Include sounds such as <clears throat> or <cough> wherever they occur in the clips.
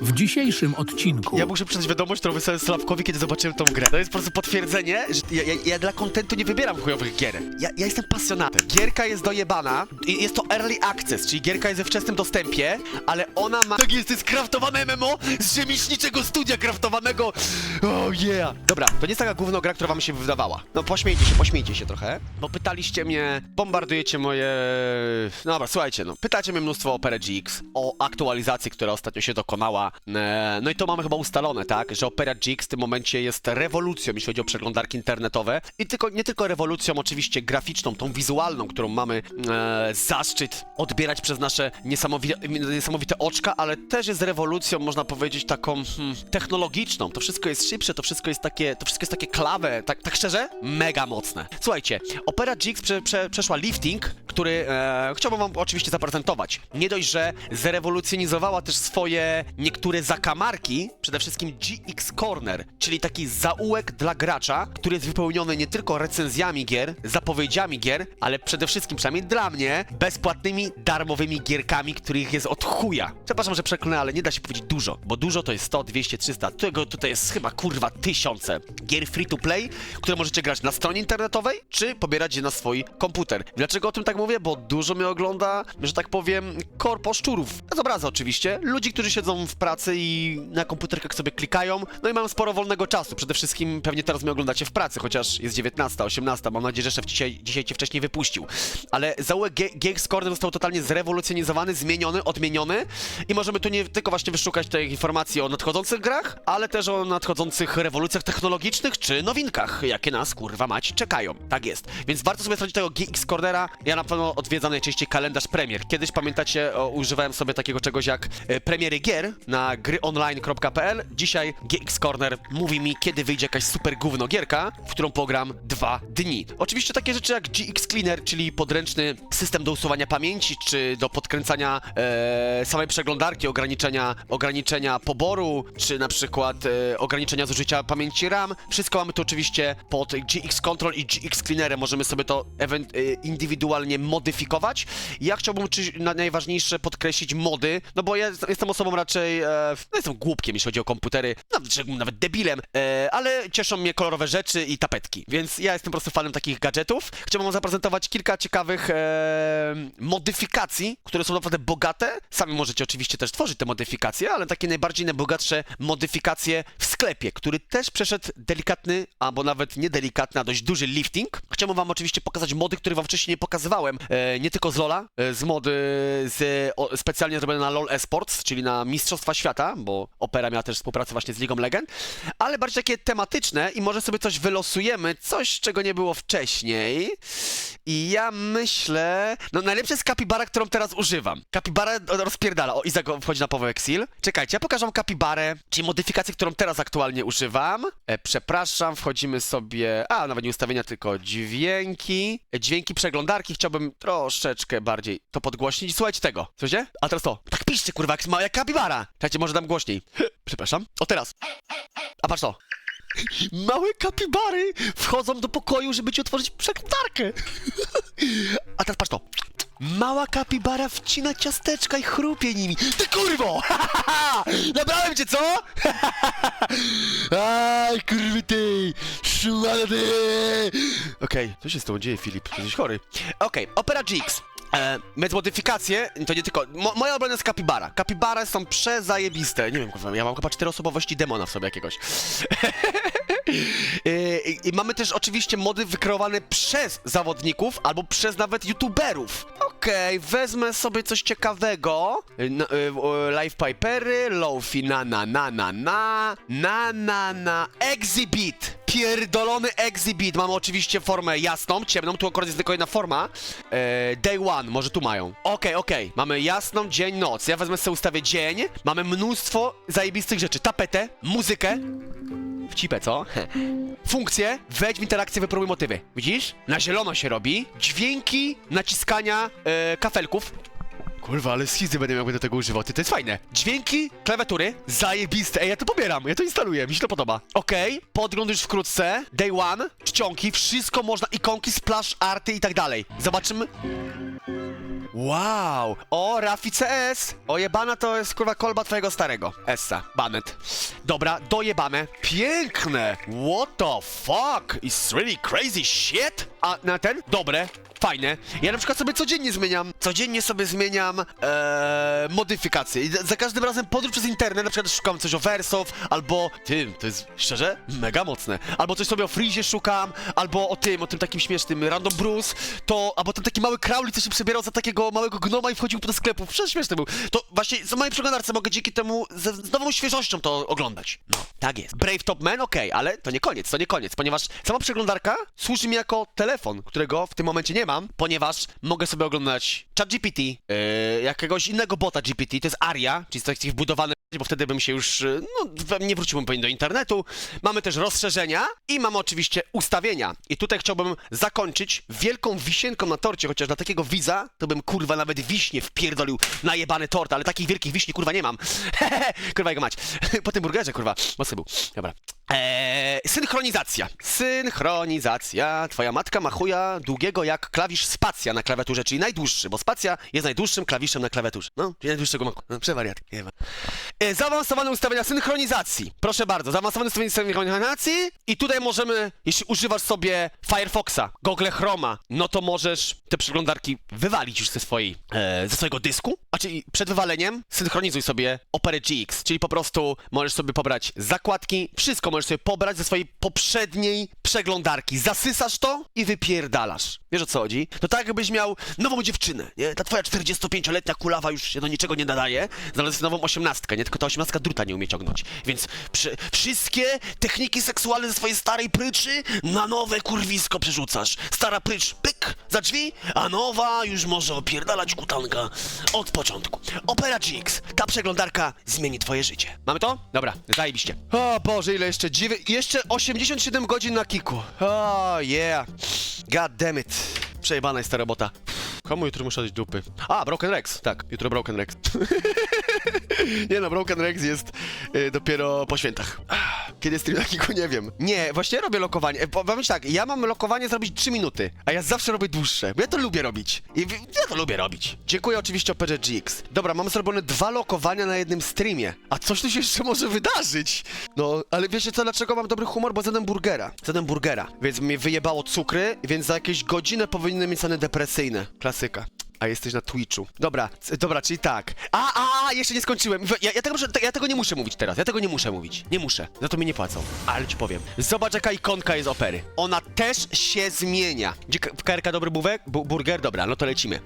W dzisiejszym odcinku Ja muszę przydać wiadomość, którą wysłałem Sławkowi, kiedy zobaczyłem tą grę. To jest po prostu potwierdzenie, że ja, ja, ja dla kontentu nie wybieram chujowych gier. Ja, ja jestem pasjonatem. Gierka jest dojebana, i jest to early access, czyli gierka jest we wczesnym dostępie, ale ona ma... Tak jest, to jest kraftowane MMO z ziemiczniczego studia kraftowanego. Oh yeah. Dobra, to nie jest taka główna gra, która wam się wydawała. No pośmiejcie się, pośmiejcie się trochę, bo pytaliście mnie, bombardujecie moje... No dobra, słuchajcie, no, pytacie mnie mnóstwo o Opera GX, o aktualizacji, która ostatnio się dokonała. E, No i to mamy chyba ustalone, tak, że Opera GX w tym momencie jest rewolucją, jeśli chodzi o przeglądarki internetowe. I tylko, nie tylko rewolucją oczywiście graficzną, tą wizualną, którą mamy e, zaszczyt odbierać przez nasze niesamowite, niesamowite oczka, ale też jest rewolucją, można powiedzieć, taką hmm, technologiczną. To wszystko jest szybsze, to wszystko jest takie, to wszystko jest takie klawe, tak, tak szczerze, mega mocne. Słuchajcie, Opera GX prze, prze, przeszła lifting, który e, chciałbym wam oczywiście zaprezentować. Nie dość, że zrewolucjonizowała też swoje niektóre zakamarki, przede wszystkim GX Corner, czyli taki zaułek dla gracza, który jest wypełniony nie tylko recenzjami gier, zapowiedziami gier, ale przede wszystkim, przynajmniej dla mnie, bezpłatnymi, darmowymi gierkami, których jest od chuja. Przepraszam, że przeklnę, ale nie da się powiedzieć dużo, bo dużo to jest 100, 200, 300, tego tutaj jest chyba kurwa tysiące gier free to play, które możecie grać na stronie internetowej, czy pobierać je na swój komputer. Dlaczego o tym tak mówię? Bo dużo mnie ogląda, że tak powiem, korpo szczurów. Z obrazu oczywiście. Ludzi, którzy siedzą w pracy i na komputerkach sobie klikają, no i mają sporo wolnego czasu. Przede wszystkim pewnie teraz mnie oglądacie w pracy, chociaż jest 19, 18. Mam nadzieję, że szef dzisiaj, dzisiaj cię wcześniej wypuścił. Ale zaułek GX Corner został totalnie zrewolucjonizowany, zmieniony, odmieniony i możemy tu nie tylko właśnie wyszukać tej informacji o nadchodzących grach, ale też o nadchodzących rewolucjach technologicznych czy nowinkach, jakie nas kurwa mać czekają. Tak jest. Więc warto sobie sprawdzić tego GX Cornera. Ja na pewno odwiedzam najczęściej kalendarz premier. Kiedyś pamiętacie, o, używałem sobie takiego czegoś jak e, premiery gier na gryonline.pl. Dzisiaj GX Corner mówi mi, kiedy wyjdzie jakaś super gówno gierka, w którą pogram dwa dni. Oczywiście takie rzeczy jak GX Cleaner, czyli podręczny system do usuwania pamięci, czy do podkręcania e, samej przeglądarki, ograniczenia, ograniczenia poboru, czy na przykład e, ograniczenia zużycia pamięci RAM. Wszystko mamy tu oczywiście pod GX Control i GX Cleanerem. Możemy sobie to ewen- e, indywidualnie modyfikować. Ja chciałbym czy, na najważniejsze podkreślić mody, no bo ja jestem osobą raczej, no jestem głupkiem, jeśli chodzi o komputery, nawet, nawet debilem, e, ale cieszą mnie kolorowe rzeczy i tapetki, więc ja jestem po prostu fanem takich gadżetów. Chciałbym wam zaprezentować kilka ciekawych e, modyfikacji, które są naprawdę bogate. Sami możecie oczywiście też tworzyć te modyfikacje, ale takie najbardziej najbogatsze modyfikacje w sklepie, który też przeszedł delikatny, albo nawet niedelikatny, a dość duży lifting. Chciałbym wam oczywiście pokazać mody, które wam wcześniej nie pokazywałem, e, nie tylko z LoLa, e, z mody z, o, specjalnie zrobione na LoL Esports, czyli na Mistrzostwa Świata, bo Opera miała też współpracę właśnie z League of Legends, ale bardziej takie tematyczne i może sobie coś wylosujemy, coś czego nie było wcześniej. I ja myślę, no najlepsze jest kapibara, którą teraz używam. Kapibara rozpierdala. O, Izak wchodzi na Power Exil. Czekajcie, ja pokażę kapibarę, czyli modyfikację, którą teraz aktualnie używam. E, przepraszam, wchodzimy sobie, a nawet nie ustawienia, tylko dźwięki. E, dźwięki przeglądarki chciałbym troszeczkę bardziej to podgłośnić. Słuchajcie tego, słyszycie? A teraz to. Piszcie, kurwa, jak mała jak kapibara. Czekajcie, może dam głośniej. <clears throat> Przepraszam. O, teraz. A patrz to. <clears throat> Małe kapibary wchodzą do pokoju, żeby ci otworzyć przeglądarkę. <clears throat> A teraz patrz to. Mała kapibara wcina ciasteczka i chrupie nimi. Ty kurwo! <laughs> Nabrałem cię, co? <laughs> Aj, kurwy ty! Szumana ty! Okej, co się z tobą dzieje, Filip? Jesteś chory. Okej, Opera GX. E, więc modyfikacje, to nie tylko. Mo, moja ulubiona jest kapibara. Kapibara są przezajebiste. Nie wiem, ja mam chyba cztery osobowości demona w sobie jakiegoś. I, i, mamy też oczywiście mody wykreowane przez zawodników albo przez nawet youtuberów. Okej, wezmę sobie coś ciekawego. Y, no, y, y, Live Pipery, Lofi na na na na na na na na Exhibit. Pierdolony Exhibit. Mamy oczywiście formę jasną, ciemną, tu akurat jest tylko jedna forma. E, day one, może tu mają. Okej, okej, mamy jasną, dzień, noc. Ja wezmę sobie ustawię dzień. Mamy mnóstwo zajebistych rzeczy. Tapetę, muzykę. W cipę, co? Funkcje, wejdź w interakcję, wypróbuj motywy. Widzisz? Na zielono się robi. Dźwięki naciskania e, kafelków. Kurwa, ale schizy będę miał, będę tego używał. Ty, to jest fajne. Dźwięki, klawiatury, zajebiste. Ej, ja to pobieram, ja to instaluję, mi się to podoba. Okej, podgląd już wkrótce. Day one, czcionki, wszystko można, ikonki, splash, arty i tak dalej. Zobaczymy. Wow! O, Rafi CS! Ojebana to jest kurwa kolba twojego starego. Essa, banet. Dobra, dojebane. Piękne! What the fuck? It's really crazy shit! A na ten? Dobre. Fajne. Ja na przykład sobie codziennie zmieniam, codziennie sobie zmieniam e, modyfikacje. I za każdym razem podróż przez internet, na przykład szukam coś o Versof, albo tym, to jest szczerze mega mocne. Albo coś sobie o Freezie szukam, albo o tym, o tym takim śmiesznym Random Bruce, to, albo ten taki mały Crowley, co się przebierał za takiego małego gnoma i wchodził do sklepu. Przecież śmieszny był. To właśnie za mojej przeglądarce mogę dzięki temu ze, z nową świeżością to oglądać. No, tak jest. Brave Top Man, okej, ale to nie koniec, to nie koniec, ponieważ sama przeglądarka służy mi jako telefon, którego w tym momencie nie mam, ponieważ mogę sobie oglądać ChatGPT, yy, jakiegoś innego bota GPT, to jest Aria, czyli coś takich wbudowane, bo wtedy bym się już, yy, no, nie wróciłbym pewnie do internetu. Mamy też rozszerzenia i mamy oczywiście ustawienia. I tutaj chciałbym zakończyć wielką wisienką na torcie, chociaż dla takiego widza to bym kurwa nawet wiśnie wpierdolił na jebany tort, ale takich wielkich wiśni kurwa nie mam. <laughs> kurwa jego mać. <laughs> po tym burgerze kurwa, mocny był. Dobra. Eee, synchronizacja. Synchronizacja. Twoja matka ma chuja długiego jak klawisz spacja na klawiaturze, czyli najdłuższy, bo spacja jest najdłuższym klawiszem na klawiaturze. No, czyli najdłuższego ma. No, przewariat. Nie ma. E, zaawansowane ustawienia synchronizacji. Proszę bardzo, zaawansowane ustawienia synchronizacji i tutaj możemy, jeśli używasz sobie Firefoxa, Google Chroma, no to możesz te przeglądarki wywalić już ze swojej, e, ze swojego dysku, a czyli przed wywaleniem synchronizuj sobie Opera GX, czyli po prostu możesz sobie pobrać zakładki, wszystko możesz sobie pobrać ze swojej poprzedniej przeglądarki, zasysasz to i wypierdalasz. Wiesz o co chodzi? To tak jakbyś miał nową dziewczynę, nie? Ta twoja 45-letnia kulawa już się do niczego nie nadaje, znalazł nową osiemnastkę, nie? Tylko ta osiemnastka druta nie umie ciągnąć. Więc przy, wszystkie techniki seksualne ze swojej starej pryczy na nowe kurwisko przerzucasz. Stara prycz, pyk, za drzwi, a nowa już może opierdalać kutanka od początku. Opera GX, ta przeglądarka zmieni twoje życie. Mamy to? Dobra, zajebiście. O Boże, ile jeszcze? Dziewię... Jeszcze 87 godzin na kiku. O, yeah. God damn it. Przejebana jest ta robota. Komu jutro muszę dać dupy? A, Broken Rex, tak, jutro Broken Rex. <laughs> nie no, Broken Rex jest y, dopiero po świętach. Ah, Kiedy stream kiku, nie wiem. Nie, właśnie robię lokowanie. E, Powiem ci tak, ja mam lokowanie zrobić 3 minuty, a ja zawsze robię dłuższe, bo ja to lubię robić. I ja to lubię robić. Dziękuję oczywiście Operze GX. Dobra, mam zrobione dwa lokowania na jednym streamie. A coś tu się jeszcze może wydarzyć. No, ale wiecie co, dlaczego mam dobry humor? Bo zjadłem burgera. Zjadłem burgera, więc mnie wyjebało cukry, więc za jakieś godzinę powinienem mieć stany depresyjne. Klasyka. A jesteś na Twitchu. Dobra, dobra, czyli tak. A, a, a, jeszcze nie skończyłem. Ja, ja, tego, muszę- ja tego nie muszę mówić teraz. Ja tego nie muszę mówić. Nie muszę. Za to mi nie płacą. Ale ci powiem. Zobacz, jaka ikonka jest opery. Ona też się zmienia. Gdzie k- w KRK dobry buwek? Bu burger? Dobra, no to lecimy.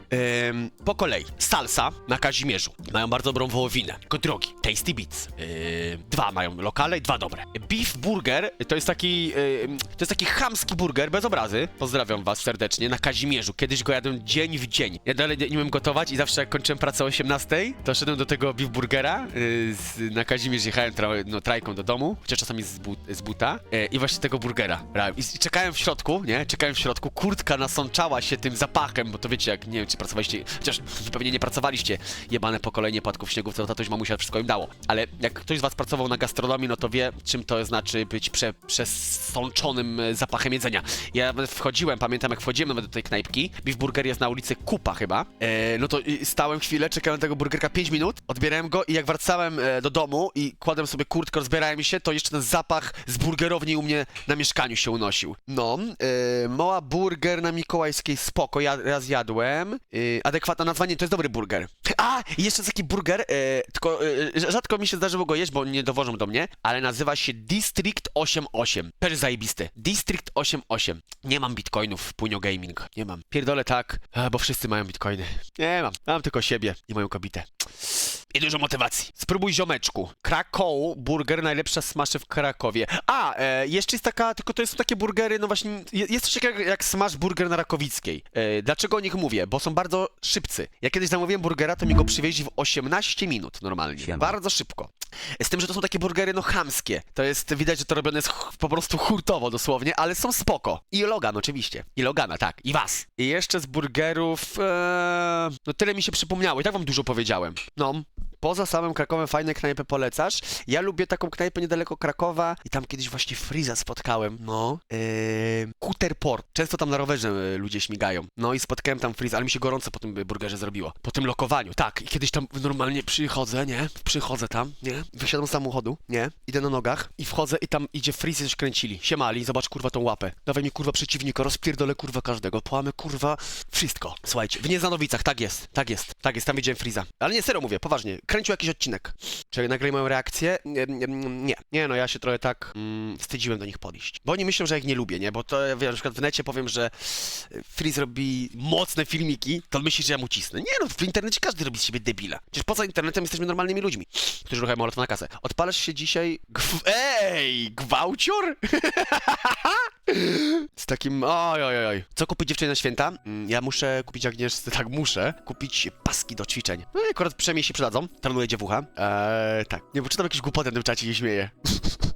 Ym, po kolei. Salsa na Kazimierzu. Mają bardzo dobrą wołowinę. Tylko drogi. Tasty Beats. Ym, dwa mają lokale i dwa dobre. Beef Burger to jest taki, ym, to jest taki chamski burger bez obrazy. Pozdrawiam was serdecznie. Na Kazimierzu. Kiedyś go jadłem dzień w dzień. Dalej nie nie umiem gotować i zawsze jak kończyłem pracę o 18, to szedłem do tego beef burgera. Yy, z, na Kazimierz jechałem tra no, trajką do domu, chociaż czasami z, bu z buta. Yy, I właśnie tego burgera brałem. I, I czekałem w środku, nie? Czekałem w środku. Kurtka nasączała się tym zapachem, bo to wiecie, jak nie wiem, czy pracowaliście, chociaż pewnie nie pracowaliście. Jebane pokolenie płatków śniegów, co tatuś mamusia wszystko im dało. Ale jak ktoś z was pracował na gastronomii, no to wie, czym to znaczy być prze, przesączonym e, zapachem jedzenia. Ja wchodziłem, pamiętam jak wchodziłem do tej knajpki, beef burger jest na ulicy Kupa chyba, e, no to stałem chwilę, czekałem na tego burgerka 5 minut, odbierałem go i jak wracałem e, do domu i kładłem sobie kurtkę, rozbierałem się, to jeszcze ten zapach z burgerowni u mnie na mieszkaniu się unosił. No, e, Moa Burger na Mikołajskiej, spoko, ja raz jadłem, e, adekwatne nazwanie, to jest dobry burger. A, jeszcze taki burger, e, tylko e, rzadko mi się zdarzyło go jeść, bo nie dowożą do mnie, ale nazywa się District 88. Też zajebisty. District 88. Nie mam bitcoinów w Punio Gaming. Nie mam. Pierdolę tak, a, bo wszyscy mają bitcoiny. Nie mam. Mam tylko siebie i moją kobietę. I dużo motywacji. Spróbuj ziomeczku. Krakow, burger, najlepsza smaszy w Krakowie. A, e, jeszcze jest taka, tylko to są takie burgery, no właśnie, je- jest coś takiego jak smash burger na Rakowickiej. E, dlaczego o nich mówię? Bo są bardzo szybcy. Ja kiedyś zamówiłem burgera, to mi go przywieźli w 18 minut normalnie. Siema. Bardzo szybko. Z tym, że to są takie burgery, no chamskie. To jest, widać, że to robione jest ch- po prostu hurtowo dosłownie, ale są spoko. I Logan oczywiście. I Logana, tak. I was. I jeszcze z burgerów, e, no tyle mi się przypomniało. I tak wam dużo powiedziałem. No, Poza samym Krakowem fajne knajpy polecasz. Ja lubię taką knajpę niedaleko Krakowa i tam kiedyś właśnie Friza spotkałem. No. Yy, Kuterport. Często tam na rowerze e, ludzie śmigają. No i spotkałem tam Friza, ale mi się gorąco po tym burgerze zrobiło. Po tym lokowaniu. Tak, i kiedyś tam normalnie przychodzę, nie? Przychodzę tam, nie? Wysiadam z samochodu, nie? Idę na nogach i wchodzę i tam idzie Friz i coś kręcili. Siemali, zobacz kurwa tą łapę. Dawaj mi kurwa przeciwnika, rozpierdolę kurwa każdego. Połamy kurwa wszystko. Słuchajcie, w Nieznanowicach, tak jest, tak jest, tak jest, tam widziałem Friza. Ale nie, serio mówię, poważnie, kręcił jakiś odcinek. Czyli nagrali moją reakcję? Nie, nie, nie, no ja się trochę tak mm, wstydziłem do nich podejść. Bo oni myślą, że ja ich nie lubię, nie? Bo to ja na przykład w necie powiem, że e, Freeze robi mocne filmiki, to on myśli, że ja mu cisnę. Nie no, w internecie każdy robi z siebie debila. Przecież poza internetem jesteśmy normalnymi ludźmi, którzy ruchają łatwo na kasę. Odpalasz się dzisiaj... Gw... Ej! Gwałcior? <laughs> Z takim, oj, oj, oj. Co kupić dziewczynie na święta? Mm, Ja muszę kupić Agnieszce, tak muszę, kupić paski do ćwiczeń. No i akurat przynajmniej się przydadzą. Trenuję dziewucha. Eee, tak. Nie, bo czytam jakieś głupoty w tym czacie i śmieję. <laughs>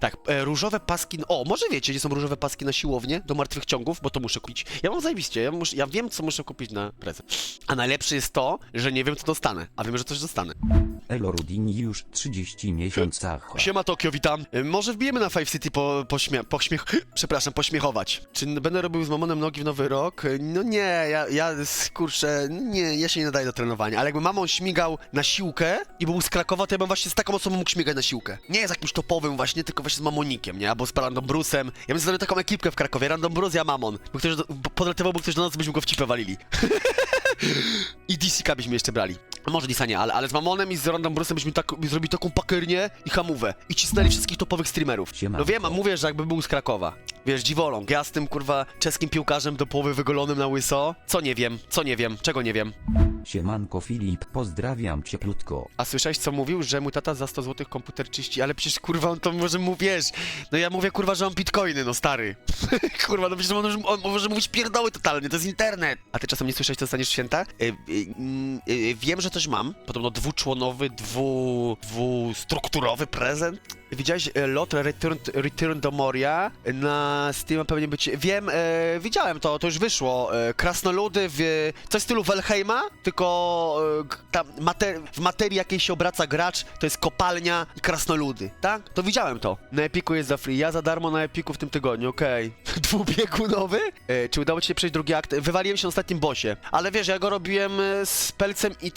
Tak, e, różowe paski. O, może wiecie, gdzie są różowe paski na siłownię do martwych ciągów, bo to muszę kupić. Ja mam zajebiście, ja, muszę, ja wiem, co muszę kupić na prezent. A najlepsze jest to, że nie wiem, co dostanę, a wiem, że coś dostanę. Elo Rudini już 30 miesiącach. Siema Tokio, witam. Y, Może wbijemy na Five City po, pośmie, pośmiech... <gasps> Przepraszam, pośmiechować. Czy n- będę robił z mamonem nogi w nowy rok? Y, No nie, ja, ja s- kurczę, nie, ja się nie nadaję do trenowania, ale jakby mamon śmigał na siłkę i był z Krakowa, to ja bym właśnie z taką osobą mógł śmigać na siłkę. Nie z jakimś topowym właśnie, tylko właśnie z mamonikiem, nie? Albo z Random Brusem. Ja bym zrobił taką ekipkę w Krakowie, Random Brus, ja mamon. Bo ktoś podlatywałby ktoś do nas, byśmy go w cipę walili. <laughs> I DCK byśmy jeszcze brali. Może Disa nie, ale, ale z Mamonem i z Random Brusem byśmy tak, zrobili taką pakiernię i hamówę. I cisnęli wszystkich topowych streamerów. No wiem, a mówię, że jakby był z Krakowa. Wiesz, dziwoląg, ja z tym kurwa czeskim piłkarzem do połowy wygolonym na łyso. Co nie wiem, co nie wiem, czego nie wiem. Siemanko Filip, pozdrawiam cieplutko. A słyszałeś co mówił, że mu tata za 100 zł komputer czyści, ale przecież kurwa on to może mu wiesz. No ja mówię kurwa, że on bitcoiny, no stary. <laughs> kurwa, no przecież on, może- on może mówić pierdoły totalnie, to jest internet. A ty czasem nie słyszałeś, co dostaniesz w święta? Y, y, mm, y, wiem, że coś mam. Podobno dwuczłonowy, dwu, dwustrukturowy prezent. Widziałeś e, lot Return, Return do Moria na Steam pewnie być. Wiem, e, widziałem to, to już wyszło. E, krasnoludy w coś w stylu Valheima, tylko e, tam w materii jakiej się obraca gracz, to jest kopalnia i krasnoludy, tak? To widziałem to. Na Epiku jest za free. Ja za darmo na Epiku w tym tygodniu, okej. <laughs> Dwubiegunowy? E, czy udało ci się przejść drugi akt? Wywaliłem się na ostatnim bossie, ale wiesz, ja go robiłem e, z Pelcem i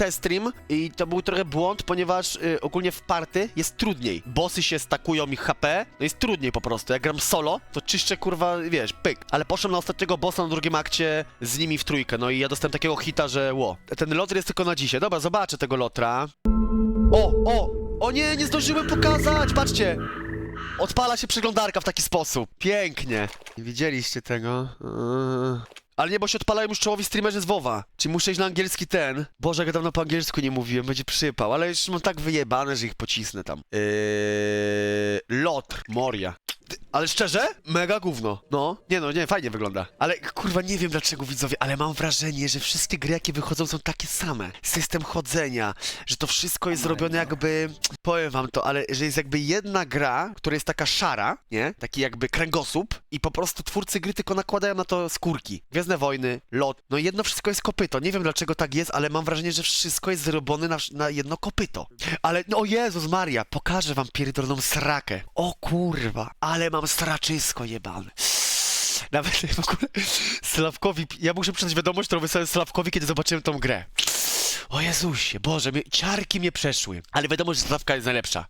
I to był trochę błąd, ponieważ e, ogólnie w party jest trudniej. Bossy się stakują ich HP, no jest trudniej po prostu. Jak gram solo, to czyszczę kurwa, wiesz, pyk. Ale poszłem na ostatniego bossa na drugim akcie z nimi w trójkę, no i ja dostałem takiego hita, że ło. Ten lotr jest tylko na dzisiaj. Dobra, zobaczę tego lotra. O, o! O nie, nie zdążyłem pokazać! Patrzcie! Odpala się przeglądarka w taki sposób. Pięknie. Nie widzieliście tego? Eee. Ale nie, bo się odpalają już czołowi streamerzy z WoWa. Czyli muszę iść na angielski ten. Boże, jak ja dawno po angielsku nie mówiłem, będzie przypał. Ale już mam tak wyjebane, że ich pocisnę tam. Eee, Lotr, Moria. Ale szczerze? Mega gówno. No, nie no, nie, fajnie wygląda. Ale kurwa, nie wiem dlaczego widzowie, ale mam wrażenie, że wszystkie gry, jakie wychodzą, są takie same. System chodzenia, że to wszystko jest zrobione jakby, powiem wam to, ale że jest jakby jedna gra, która jest taka szara, nie? Taki jakby kręgosłup i po prostu twórcy gry tylko nakładają na to skórki. Gwiezdne Wojny, lot, no jedno wszystko jest kopyto. Nie wiem dlaczego tak jest, ale mam wrażenie, że wszystko jest zrobione na, na jedno kopyto. Ale, no o Jezus Maria, pokażę wam pierdoloną srakę. O kurwa, ale mam straczysko jebane. Nawet w ogóle Sławkowi, ja muszę przydać wiadomość, którą wysłałem Sławkowi, kiedy zobaczyłem tą grę. O Jezusie, Boże, mnie, ciarki mnie przeszły. Ale wiadomo, że Sławka jest najlepsza.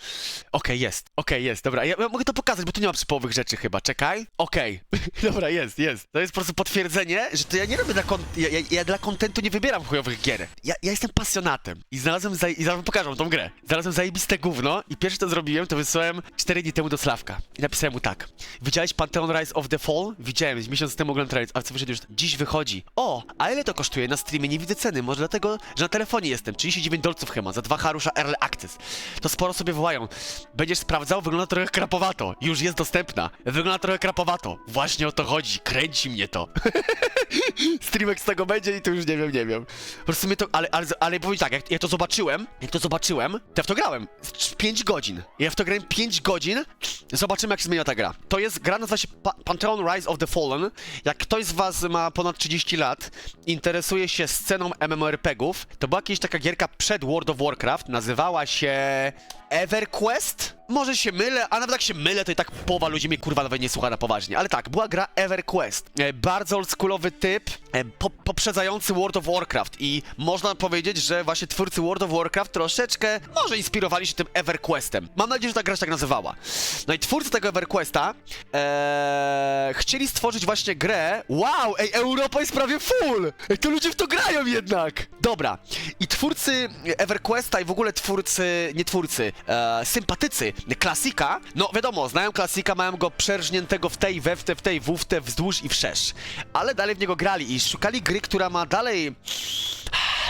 Okej, jest, okej, jest, dobra, ja, ja mogę to pokazać, bo tu nie ma przypołowych rzeczy chyba, czekaj. Okej, <laughs> dobra, jest, jest. To jest po prostu potwierdzenie, że to ja nie robię dla kon- ja, ja, ja dla kontentu nie wybieram chujowych gier. Ja, ja jestem pasjonatem i znalazłem, zaje- i zaraz wam pokażę tą grę. Znalazłem zajebiste gówno i pierwsze co zrobiłem, to wysłałem 4 dni temu do Sławka i napisałem mu tak. Widziałeś Pantheon Rise of the Fall? Widziałem, miesiąc temu oglądałem trailer, a co wyszedł już dziś wychodzi. O, a ile to kosztuje na streamie? Nie widzę ceny, może dlatego, że na telefonie jestem. 39 dolców chyba, za dwa harusza Early Access. To sporo sobie wołają. Będziesz sprawdzał? Wygląda trochę krapowato. Już jest dostępna. Wygląda trochę krapowato. Właśnie o to chodzi, kręci mnie to. <laughs> Streamek z tego będzie i to już nie wiem, nie wiem. Po prostu mnie to, ale, ale, ale powiem tak, jak ja to zobaczyłem, jak to zobaczyłem, to ja w to grałem. 5 godzin. Ja w to grałem 5 godzin, zobaczymy jak się zmienia ta gra. To jest, gra nazywa się pa Pantheon Rise of the Fallen. Jak ktoś z was ma ponad 30 lat, interesuje się sceną MMORPGów, to była kiedyś taka gierka przed World of Warcraft, nazywała się EverQuest? Może się mylę, a nawet jak się mylę, to i tak połowa ludzi mnie kurwa nawet nie słucha na poważnie. Ale tak, była gra EverQuest. E, bardzo oldschoolowy typ, e, po, poprzedzający World of Warcraft i można powiedzieć, że właśnie twórcy World of Warcraft troszeczkę może inspirowali się tym EverQuestem. Mam nadzieję, że ta gra się tak nazywała. No i twórcy tego EverQuesta e, chcieli stworzyć właśnie grę. Wow, ej, Europa jest prawie full! Ej, to ludzie w to grają jednak! Dobra. I twórcy EverQuesta i w ogóle twórcy, nie twórcy, e, sympatycy klasika, no wiadomo, znają klasika, mają go przerżniętego w tej, we w te, w tej, w te, wzdłuż i wszerz. Ale dalej w niego grali i szukali gry, która ma dalej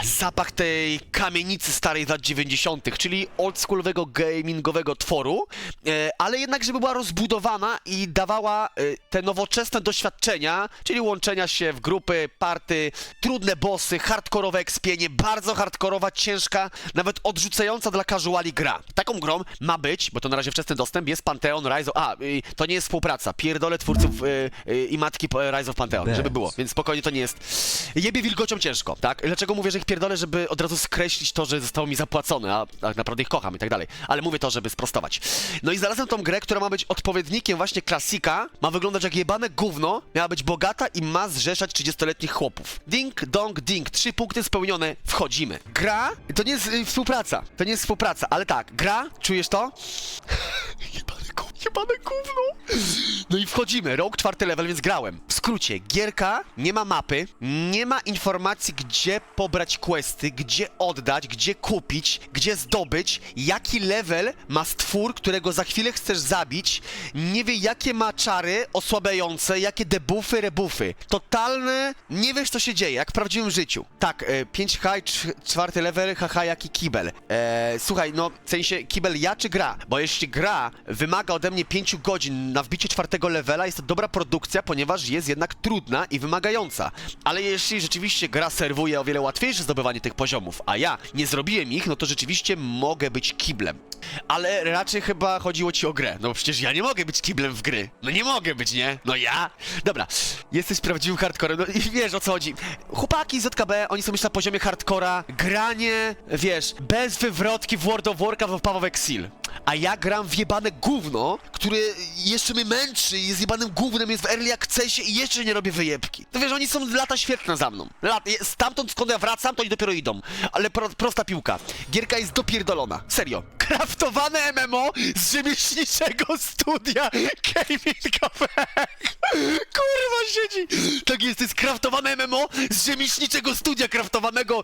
zapach tej kamienicy starej z lat 90., czyli oldschoolowego gamingowego tworu, e, ale jednak, żeby była rozbudowana i dawała e, te nowoczesne doświadczenia, czyli łączenia się w grupy, party, trudne bossy, hardkorowe ekspienie, bardzo hardkorowa, ciężka, nawet odrzucająca dla casuali gra. Taką grą ma być, bo to na razie wczesny dostęp, jest Pantheon Rise of... A, to nie jest współpraca, pierdolę twórców y, y, i matki Rise of Pantheon, żeby było, więc spokojnie to nie jest... Jebie wilgocią ciężko, tak? Dlaczego mówię, że pierdolę, żeby od razu skreślić to, że zostało mi zapłacone, a tak naprawdę ich kocham i tak dalej. Ale mówię to, żeby sprostować. No i znalazłem tą grę, która ma być odpowiednikiem właśnie klasika, ma wyglądać jak jebane gówno, miała być bogata i ma zrzeszać 30-letnich chłopów. Ding, dong, ding, trzy punkty spełnione, wchodzimy. Gra, to nie jest y, współpraca, to nie jest współpraca, ale tak, gra, czujesz to? <laughs> Jebane gówno, jebane gówno. No i wchodzimy, rok czwarty level, więc grałem. W skrócie, gierka nie ma mapy, nie ma informacji, gdzie pobrać questy, gdzie oddać, gdzie kupić, gdzie zdobyć, jaki level ma stwór, którego za chwilę chcesz zabić, nie wie jakie ma czary osłabiające, jakie debuffy, rebuffy. Totalne, nie wiesz co się dzieje, jak w prawdziwym życiu. Tak, e, 5 high, cz- czwarty level, haha, jaki kibel. E, słuchaj, no w sensie kibel ja czy gra? Bo jeśli gra wymaga ode mnie 5 godzin na wbicie czwartego levela, jest to dobra produkcja, ponieważ jest jednak trudna i wymagająca. Ale jeśli rzeczywiście gra serwuje o wiele łatwiejsze zdobywanie tych poziomów, a ja nie zrobiłem ich, no to rzeczywiście mogę być kiblem. Ale raczej chyba chodziło ci o grę, no przecież ja nie mogę być kiblem w gry. No nie mogę być, nie? No ja? Dobra, jesteś prawdziwym hardcorem, no i wiesz o co chodzi. Chłopaki z JKB, oni są już na poziomie hardcora, granie, wiesz, bez wywrotki w World of Warcraft w of Exil. A ja gram w jebane gówno, które jeszcze mnie męczy, jest jebanym gównem, jest w early accessie i jeszcze nie robię wyjebki. To wiesz, oni są lata świetne za mną. Lat, stamtąd skąd ja wracam, to oni dopiero idą. Ale pro, prosta piłka. Gierka jest dopierdolona. Serio. Kraftowane MMO z rzemieślniczego studia gamingowego. Kurwa siedzi. Tak jest, to jest kraftowane MMO z rzemieślniczego studia kraftowanego.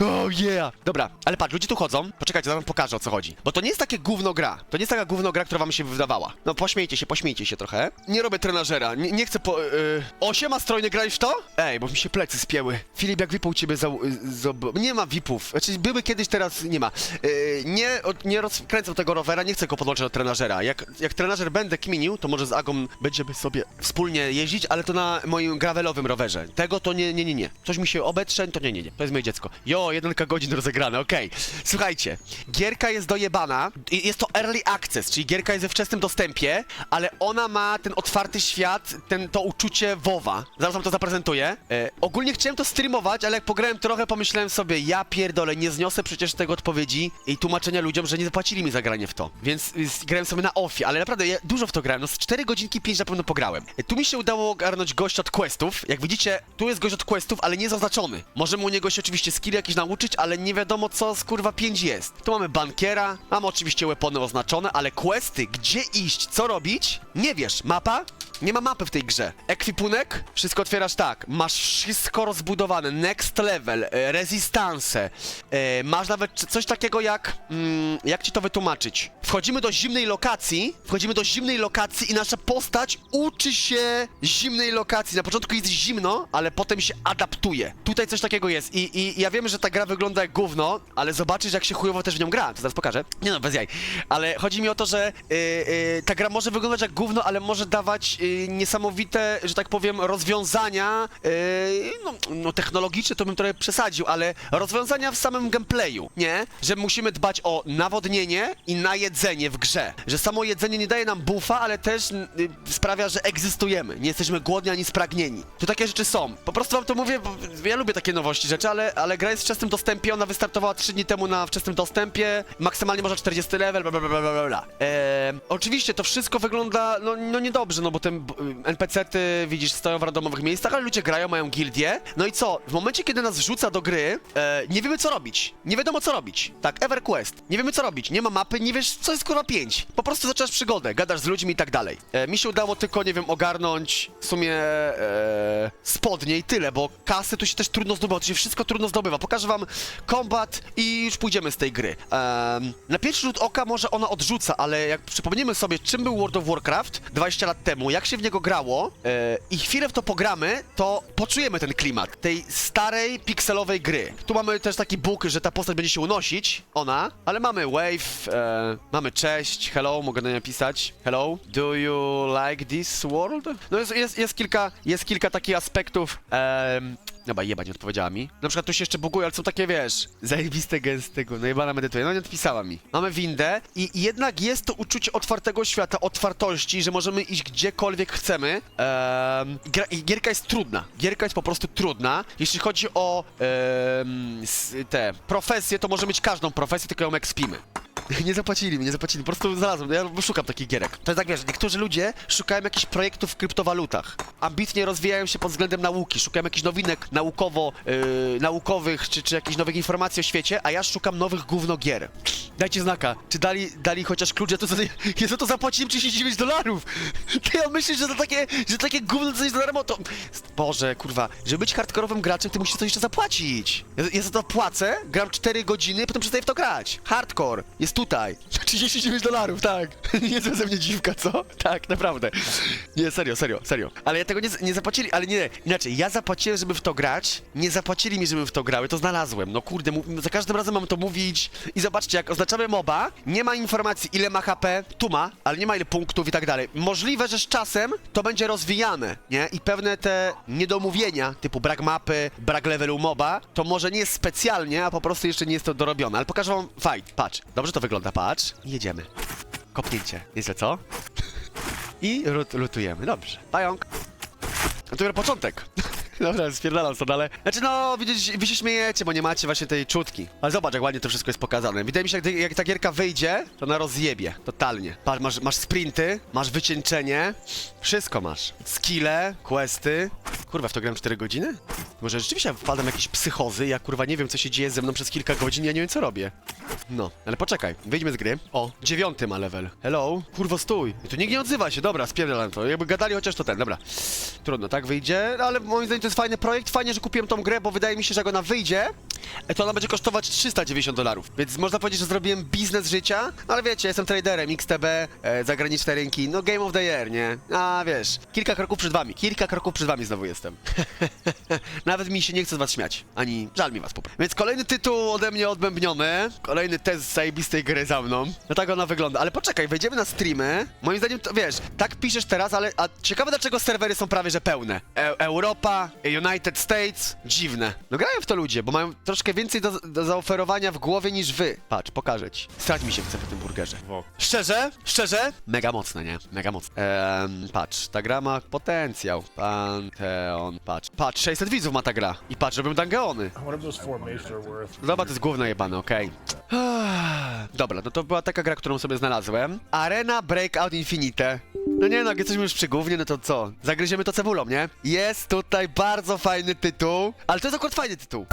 Oh yeah. Dobra, ale patrz, ludzie tu chodzą. Poczekajcie, zaraz pokażę o co chodzi. Bo to nie jest takie gówno gra. To nie jest taka gówno gra, która wam się wydawała. No pośmiejcie się, pośmiejcie się trochę. Nie robię trenażera, nie, nie chcę po... Yy... Osiema strojny grałeś w to? Ej, bo mi się plecy spięły. Filip, jak wypał ciebie za... za... Nie ma VIPów. Znaczy, były kiedyś, teraz nie ma. Yy, nie, od, nie rozkręcam tego rowera, nie chcę go podłączyć do trenażera. Jak, jak trenażer będę kminił, to może z Agą będziemy sobie wspólnie jeździć, ale to na moim gravelowym rowerze. Tego to nie, nie, nie, nie. Coś mi się obetrze, to nie, nie, nie. To jest moje dziecko. Jo, jedenka godzin rozegrane, okej. Słuchajcie, gierka jest dojebana. Jest to early access, czyli gierka jest we wczesnym dostępie, ale ona ma ten otwarty świat, ten, to uczucie WoWa. Zaraz wam to zaprezentuję. E, ogólnie chciałem to streamować, ale jak pograłem trochę, pomyślałem sobie, ja pierdolę, nie zniosę przecież tego odpowiedzi i tłumaczenia ludziom, że nie zapłacili mi za granie w to. Więc y, grałem sobie na offie, ale naprawdę ja dużo w to grałem, no z 4 godzinki 5 na pewno pograłem. E, tu mi się udało ogarnąć gość od questów. Jak widzicie, tu jest gość od questów, ale nie zaznaczony. Możemy u niego się oczywiście skill jakiś nauczyć, ale nie wiadomo co z kurwa 5 jest. Tu mamy bankiera, mamy oczywiście weapony oznaczone, ale questy, gdzie iść, co robić? Nie wiesz. Mapa? Nie ma mapy w tej grze. Ekwipunek? Wszystko otwierasz tak. Masz wszystko rozbudowane. Next level, e, resistance. E, masz nawet coś takiego jak... Mm, jak ci to wytłumaczyć? Wchodzimy do zimnej lokacji, wchodzimy do zimnej lokacji i nasza postać uczy się zimnej lokacji. Na początku jest zimno, ale potem się adaptuje. Tutaj coś takiego jest i, i ja wiem, że ta gra wygląda jak gówno, ale zobaczysz jak się chujowo też w nią gra. To zaraz pokażę. Nie no, bez jaj. Ale chodzi mi o to, że y, y, ta gra może wyglądać jak gówno, ale może dawać y, niesamowite, że tak powiem, rozwiązania, y, no, no technologiczne to bym trochę przesadził, ale rozwiązania w samym gameplayu, nie? Że musimy dbać o nawodnienie i na jedzenie w grze. Że samo jedzenie nie daje nam buffa, ale też y, sprawia, że egzystujemy. Nie jesteśmy głodni ani spragnieni. Tu takie rzeczy są. Po prostu wam to mówię, bo ja lubię takie nowości rzeczy, ale, ale gra jest w wczesnym dostępie, ona wystartowała 3 dni temu na wczesnym dostępie, maksymalnie można 40 level, bla bla bla bla bla. Eee, oczywiście to wszystko wygląda, no, no niedobrze, no bo te NPC-ty, widzisz, stoją w randomowych miejscach, ale ludzie grają, mają gildie. No i co? W momencie, kiedy nas wrzuca do gry, e, nie wiemy co robić. Nie wiadomo co robić. Tak, EverQuest. Nie wiemy co robić. Nie ma mapy, nie wiesz co jest kurwa 5. Po prostu zaczynasz przygodę, gadasz z ludźmi i tak dalej. E, mi się udało tylko, nie wiem, ogarnąć w sumie e, spodnie i tyle, bo kasy tu się też trudno zdobywa, to się wszystko trudno zdobywa. Pokażę wam kombat i już pójdziemy z tej gry. Em, na pierwszy rzut oka może ona odrzuca, ale jak przypomnimy sobie, czym był World of Warcraft 20 lat temu, jak się w niego grało e, i chwilę w to pogramy, to poczujemy ten klimat tej starej, pikselowej gry. Tu mamy też taki bóg, że ta postać będzie się unosić, ona, ale mamy wave, e, mamy cześć, hello, mogę na nie napisać, hello, do you like this world? No jest, jest, jest kilka, jest kilka takich aspektów, em, Dobra, jeba, nie odpowiedziała mi. Na przykład tu się jeszcze buguje, ale są takie, wiesz, zajebiste gęstego, no jebana medytuje, no nie odpisała mi. Mamy windę i jednak jest to uczucie otwartego świata, otwartości, że możemy iść gdziekolwiek chcemy. Ehm, gra, gierka jest trudna, gierka jest po prostu trudna. Jeśli chodzi o s- te profesje, to może mieć każdą profesję, tylko ją ekspimy. <laughs> Nie zapłacili mi, nie zapłacili, po prostu znalazłem, ja szukam takich gierek. To jest tak, wiesz, niektórzy ludzie szukają jakichś projektów w kryptowalutach. Ambitnie rozwijają się pod względem nauki, szukają jakichś nowinek naukowo, yy, naukowych, czy, czy jakichś nowych informacji o świecie, a ja szukam nowych gówno gier. Dajcie znaka, czy dali, dali chociaż klucz, ja to, <laughs> ja za to zapłaciłem 39 dolarów. <laughs> Ty ja myślisz, że to takie, że takie gówno coś za darmo, to... Boże, kurwa, żeby być hardkorowym graczem, ty musisz coś jeszcze zapłacić. Ja, ja za to płacę, gram 4 godziny, potem przestaję w to grać. Hardcore jest tutaj. <laughs> 39 dolarów, tak. <laughs> Nie jest ze mnie dziwka, co? Tak, naprawdę. Nie, serio, serio, serio. Ale ja tego nie, nie zapłacili, ale nie, inaczej, ja zapłaciłem, żeby w to grać, nie zapłacili mi, żebym w to grał, ja to znalazłem. No kurde, za każdym razem mam to mówić i zobaczcie, jak oznaczamy moba, nie ma informacji, ile ma HP, tu ma, ale nie ma ile punktów i tak dalej. Możliwe, że z czasem to będzie rozwijane, nie? I pewne te niedomówienia, typu brak mapy, brak levelu moba, to może nie jest specjalnie, a po prostu jeszcze nie jest to dorobione. Ale pokażę wam fight, patrz. Dobrze to wygląda, patrz. Jedziemy. Kopnięcie. Nieźle, co? I rut lutujemy, dobrze. Pająk. To dopiero początek. <laughs> Dobra, spierdalam stąd, ale... Znaczy no, wy się śmiejecie, bo nie macie właśnie tej czutki. Ale zobacz, jak ładnie to wszystko jest pokazane. Wydaje mi się, jak, jak ta gierka wyjdzie, to ona rozjebie. Totalnie. Patrz, masz, masz sprinty, masz wycieńczenie, wszystko masz. Skille, questy. Kurwa, w to gram 4 godziny? Może rzeczywiście wpadam w jakieś psychozy, ja kurwa nie wiem, co się dzieje ze mną przez kilka godzin, ja nie wiem, co robię. No, ale poczekaj, wyjdźmy z gry. O, dziewiąty ma level. Hello? Kurwa, stój. I tu nikt nie odzywa się, dobra, spierdalam to. Jakby gadali chociaż to ten, dobra. Trudno, tak wyjdzie, ale moim zdaniem to jest fajny projekt. Fajnie, że kupiłem tą grę, bo wydaje mi się, że jak ona wyjdzie, e, to ona będzie kosztować 390 dolarów. Więc można powiedzieć, że zrobiłem biznes życia, ale wiecie, jestem traderem, XTB, e, zagraniczne rynki, no Game of the Year, nie? A wiesz, kilka kroków przed wami, kilka kroków przed wami znowu jestem. <laughs> Nawet mi się nie chce z was śmiać, ani żal mi was po prostu. Więc kolejny tytuł ode mnie odbębniony, kolejny test zajebistej gry za mną. No tak ona wygląda, ale poczekaj, wejdziemy na streamy. Moim zdaniem to, wiesz, tak piszesz teraz, ale a ciekawe dlaczego serwery są prawie że pełne. E Europa, United States, dziwne. No grają w to ludzie, bo mają troszkę więcej do, do zaoferowania w głowie niż wy. Patrz, pokażę ci. Strać mi się chce po tym burgerze. Szczerze, szczerze, mega mocne, nie? Mega mocne. Ehm, patrz, ta gra ma potencjał. Panteon, patrz. Patrz, 600 widzów ma ta gra. I patrz, robią worth? Zobacz, to jest gówno jebane, okej. <sighs> Dobra, no to była taka gra, którą sobie znalazłem. Arena Breakout Infinite. No nie no, jak jesteśmy już przy gównie, no to co? Zagryziemy to cebulą, nie? Jest tutaj bardzo fajny tytuł, ale to jest akurat fajny tytuł.